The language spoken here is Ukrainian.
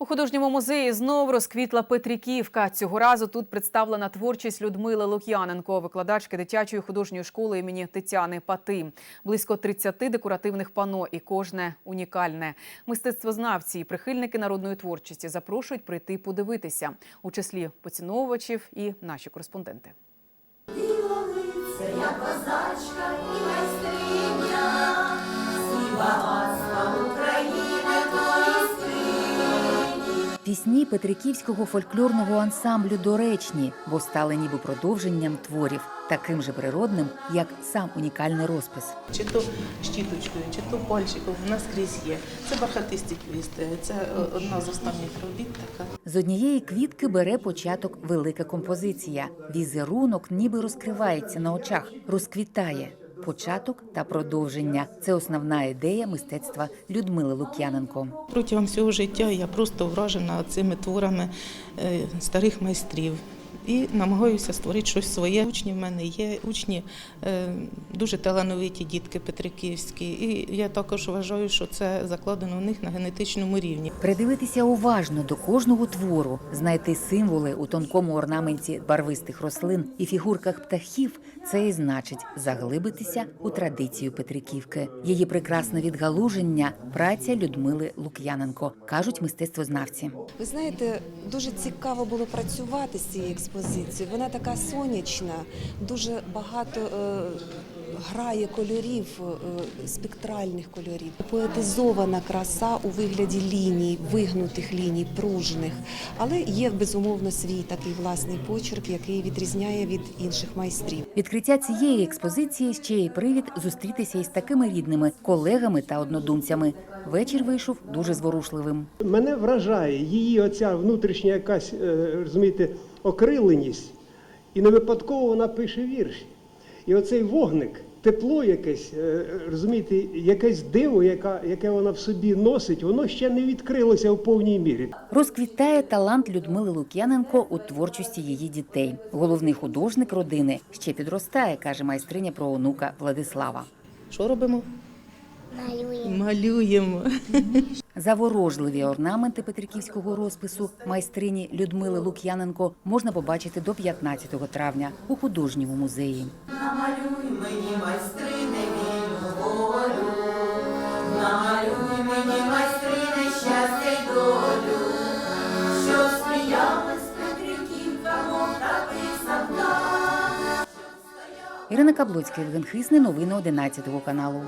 У художньому музеї знов розквітла Петриківка. Цього разу тут представлена творчість Людмили Лук'яненко, викладачки дитячої художньої школи імені Тетяни Пати. Близько 30 декоративних пано і кожне унікальне. Мистецтвознавці і прихильники народної творчості запрошують прийти подивитися, у числі поціновувачів і наші кореспонденти. Пісні Петриківського фольклорного ансамблю доречні, бо стали ніби продовженням творів, таким же природним, як сам унікальний розпис. Чи то щіточкою, чи то пальчиком, у нас скрізь є. Це бархатисті квісти, це е, одна з останніх робіт така. З однієї квітки бере початок велика композиція. Візерунок ніби розкривається на очах, розквітає. Початок та продовження це основна ідея мистецтва Людмили Лук'яненко. Протягом всього життя я просто вражена цими творами е, старих майстрів. І намагаюся створити щось своє. Учні в мене є, учні е, дуже талановиті дітки Петриківські. І я також вважаю, що це закладено в них на генетичному рівні. Придивитися уважно до кожного твору, знайти символи у тонкому орнаменті барвистих рослин і фігурках птахів це і значить заглибитися у традицію Петриківки. Її прекрасне відгалуження праця Людмили Лук'яненко, кажуть мистецтвознавці. Ви знаєте, дуже цікаво було працювати з цією експозицією. Вона така сонячна, дуже багато е, грає кольорів, е, спектральних кольорів. Поетизована краса у вигляді ліній, вигнутих ліній, пружних. Але є безумовно свій такий власний почерк, який відрізняє від інших майстрів. Відкриття цієї експозиції ще й привід зустрітися із такими рідними колегами та однодумцями. Вечір вийшов дуже зворушливим. Мене вражає її оця внутрішня якась, е, розумієте, окриленість. І не випадково вона пише вірші. І оцей вогник, тепло якесь, е, розумієте, якесь диво, яка, яке вона в собі носить, воно ще не відкрилося в повній мірі. Розквітає талант Людмили Лук'яненко у творчості її дітей. Головний художник родини ще підростає, каже майстриня про онука Владислава. Що робимо? Малюємо. Малюємо. Заворожливі орнаменти петриківського розпису майстрині Людмили Лук'яненко можна побачити до 15 травня у художньому музеї. Ірина Каблоцька, Євген Хисний, новини 11 каналу.